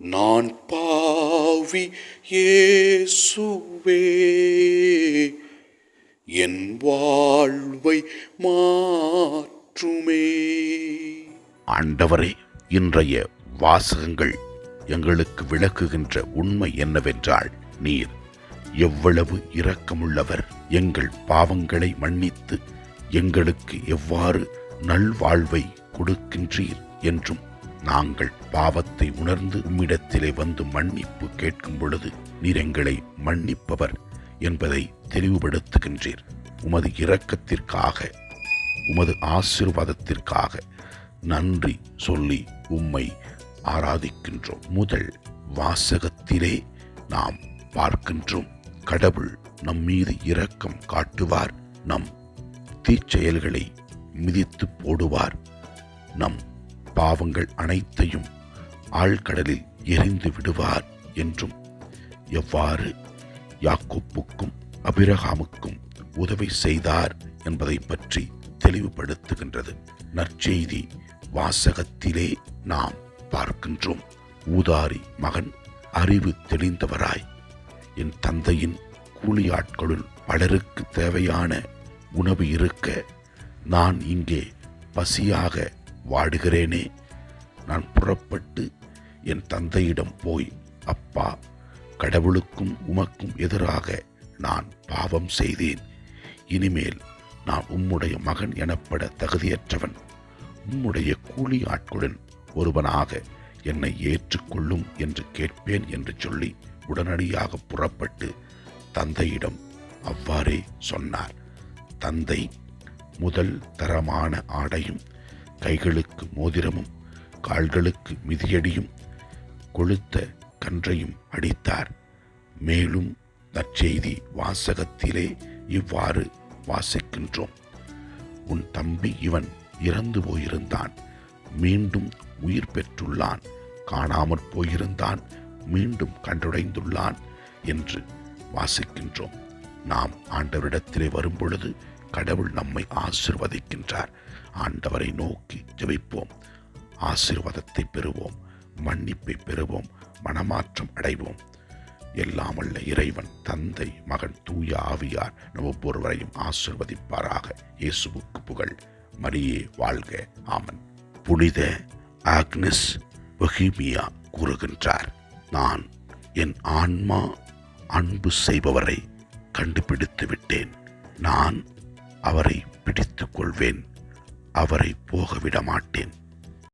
நான் பாவி ஏசுவே என் வாழ்வை மாற்றுமே. ஆண்டவரே இன்றைய வாசகங்கள் எங்களுக்கு விளக்குகின்ற உண்மை என்னவென்றால் நீர் எவ்வளவு இரக்கமுள்ளவர். எங்கள் பாவங்களை மன்னித்து எங்களுக்கு எவ்வாறு நல்வாழ்வை கொடுக்கின்றீர் என்றும் நாங்கள் பாவத்தை உணர்ந்து உம்மிடத்திலே வந்து மன்னிப்பு கேட்கும் பொழுது நீர் எங்களை மன்னிப்பவர் என்பதை தெளிவுபடுத்துகின்றீர். உமது இரக்கத்திற்காக உமது ஆசீர்வாதத்திற்காக நன்றி சொல்லி உம்மை ஆராதிக்கின்றோம். முதல் வாசகத்திலே நாம் பார்க்கின்றோம். கடவுள் நம் மீது இரக்கம் காட்டுவார். நம் தீச்செயல்களை மிதித்து போடுவார். நம் பாவங்கள் அனைத்தையும் ஆழ்கடலில் எரிந்து விடுவார் என்றும் எவ்வாறு யாக்கோப்புக்கும் அபிரகாமுக்கும் உதவி செய்தார் என்பதை பற்றி தெளிவுபடுத்துகின்றது. நற்செய்தி வாசகத்திலே நாம் பார்க்கின்றோம். ஊதாரி மகன் அறிவு தெளிந்தவராய் என் தந்தையின் கூலியாட்களுள் பலருக்கு தேவையான உணவு இருக்க நான் இங்கே பசியாக வாடுகிறேனே. நான் புறப்பட்டு என் தந்தையிடம் போய் அப்பா கடவுளுக்கும் உமக்கும் எதிராக நான் பாவம் செய்தேன். இனிமேல் நான் உம்முடைய மகன் எனப்பட தகுதியற்றவன். உம்முடைய கூலி ஆட்களுடன் ஒருவனாக என்னை ஏற்றுக்கொள்ளும் என்று கேட்பேன் என்று சொல்லி உடனடியாக புறப்பட்டு தந்தையிடம் அவ்வாறே சொன்னார். தந்தை முதல் தரமான ஆடையும் கைகளுக்கு மோதிரமும் கால்களுக்கு மிதியடியும் கொளுத்த கன்றையும் அடித்தார். மேலும் நற்செய்தி வாசகத்திலே இவ்வாறு வாசிக்கின்றோம். உன் தம்பி இவன் இறந்து போயிருந்தான். மீண்டும் உயிர் பெற்றுள்ளான். காணாமற் போயிருந்தான். மீண்டும் கண்டுடைந்துள்ளான் என்று வாசிக்கின்றோம். நாம் ஆண்டவரிடத்திலே வரும்பொழுது கடவுள் நம்மை ஆசிர்வதிக்கின்றார். ஆண்டவரை நோக்கி ஜெபிப்போம். ஆசிர்வாதத்தை பெறுவோம். மன்னிப்பை பெறுவோம். மனமாற்றம் அடைவோம். எல்லாம் இறைவன் தந்தை மகன் தூய ஆவியார் நம் ஒவ்வொருவரையும் ஆசிர்வதிப்பாராக. இயேசுவுக்கு புகழ். மரியே வாழ்க. ஆமன். புனித ஆக்னஸ் வஹீமியா கூறுகின்றார் நான் என் ஆன்மா அன்பு செய்பவரை கண்டுபிடித்து விட்டேன் நான் அவரை பிடித்து கொள்வேன் அவரை போகவிட மாட்டேன்